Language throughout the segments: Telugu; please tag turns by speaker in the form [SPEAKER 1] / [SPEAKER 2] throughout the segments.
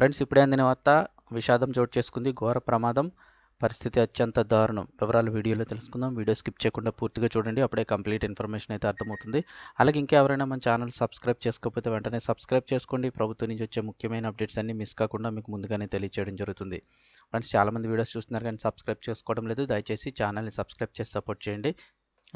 [SPEAKER 1] ఫ్రెండ్స్ ఇప్పుడే అందిన వార్త విషాదం చోటు చేసుకుంది ఘోర ప్రమాదం పరిస్థితి అత్యంత దారుణం వివరాలు వీడియోలో తెలుసుకుందాం వీడియో స్కిప్ చేయకుండా పూర్తిగా చూడండి అప్పుడే కంప్లీట్ ఇన్ఫర్మేషన్ అయితే అర్థమవుతుంది అలాగే ఇంకా ఎవరైనా మన ఛానల్ సబ్స్క్రైబ్ చేసుకోకపోతే వెంటనే సబ్స్క్రైబ్ చేసుకోండి ప్రభుత్వం నుంచి వచ్చే ముఖ్యమైన అప్డేట్స్ అన్ని మిస్ కాకుండా మీకు ముందుగానే తెలియజేయడం జరుగుతుంది ఫ్రెండ్స్ చాలామంది వీడియోస్ చూస్తున్నారు కానీ సబ్స్క్రైబ్ చేసుకోవడం లేదు దయచేసి ఛానల్ని సబ్స్క్రైబ్ చేసి సపోర్ట్ చేయండి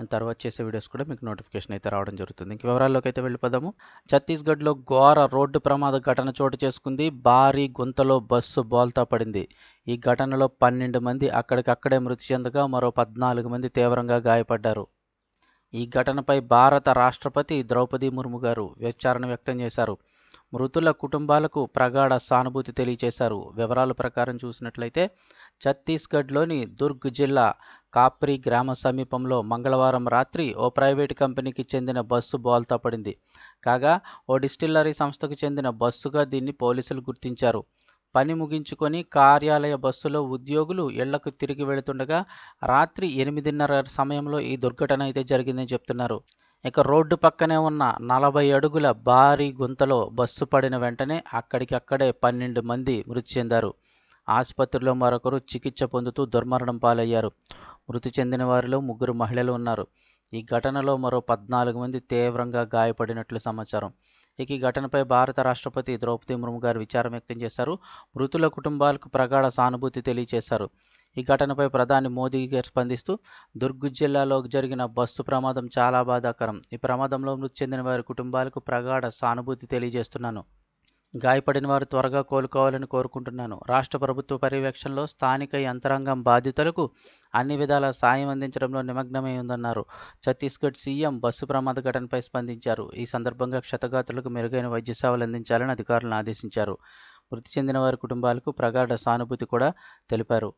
[SPEAKER 1] అండ్ తర్వాత చేసే వీడియోస్ కూడా మీకు నోటిఫికేషన్ అయితే రావడం జరుగుతుంది ఇంక వివరాల్లోకి అయితే వెళ్ళిపోదాము ఛత్తీస్గఢ్లో ఘోర రోడ్డు ప్రమాద ఘటన చోటు చేసుకుంది భారీ గుంతలో బస్సు బోల్తా పడింది ఈ ఘటనలో పన్నెండు మంది అక్కడికక్కడే మృతి చెందగా మరో పద్నాలుగు మంది తీవ్రంగా గాయపడ్డారు ఈ ఘటనపై భారత రాష్ట్రపతి ద్రౌపది ముర్ము గారు విచారణ వ్యక్తం చేశారు మృతుల కుటుంబాలకు ప్రగాఢ సానుభూతి తెలియజేశారు వివరాల ప్రకారం చూసినట్లయితే ఛత్తీస్గఢ్లోని దుర్గ్ జిల్లా కాప్రి గ్రామ సమీపంలో మంగళవారం రాత్రి ఓ ప్రైవేటు కంపెనీకి చెందిన బస్సు బోల్తా పడింది కాగా ఓ డిస్టిల్లరీ సంస్థకు చెందిన బస్సుగా దీన్ని పోలీసులు గుర్తించారు పని ముగించుకొని కార్యాలయ బస్సులో ఉద్యోగులు ఇళ్లకు తిరిగి వెళుతుండగా రాత్రి ఎనిమిదిన్నర సమయంలో ఈ దుర్ఘటన అయితే జరిగిందని చెప్తున్నారు ఇక రోడ్డు పక్కనే ఉన్న నలభై అడుగుల భారీ గుంతలో బస్సు పడిన వెంటనే అక్కడికక్కడే పన్నెండు మంది మృతి చెందారు ఆసుపత్రిలో మరొకరు చికిత్స పొందుతూ దుర్మరణం పాలయ్యారు మృతి చెందిన వారిలో ముగ్గురు మహిళలు ఉన్నారు ఈ ఘటనలో మరో పద్నాలుగు మంది తీవ్రంగా గాయపడినట్లు సమాచారం ఇక ఈ ఘటనపై భారత రాష్ట్రపతి ద్రౌపది ముర్ము గారు విచారం వ్యక్తం చేశారు మృతుల కుటుంబాలకు ప్రగాఢ సానుభూతి తెలియజేశారు ఈ ఘటనపై ప్రధాని మోదీ గారు స్పందిస్తూ దుర్గు జిల్లాలో జరిగిన బస్సు ప్రమాదం చాలా బాధాకరం ఈ ప్రమాదంలో మృతి చెందిన వారి కుటుంబాలకు ప్రగాఢ సానుభూతి తెలియజేస్తున్నాను గాయపడిన వారు త్వరగా కోలుకోవాలని కోరుకుంటున్నాను రాష్ట్ర ప్రభుత్వ పర్యవేక్షణలో స్థానిక యంత్రాంగం బాధితులకు అన్ని విధాల సాయం అందించడంలో నిమగ్నమై ఉందన్నారు ఛత్తీస్గఢ్ సీఎం బస్సు ప్రమాద ఘటనపై స్పందించారు ఈ సందర్భంగా క్షతగాత్రులకు మెరుగైన వైద్య సేవలు అందించాలని అధికారులను ఆదేశించారు మృతి చెందిన వారి కుటుంబాలకు ప్రగాఢ సానుభూతి కూడా తెలిపారు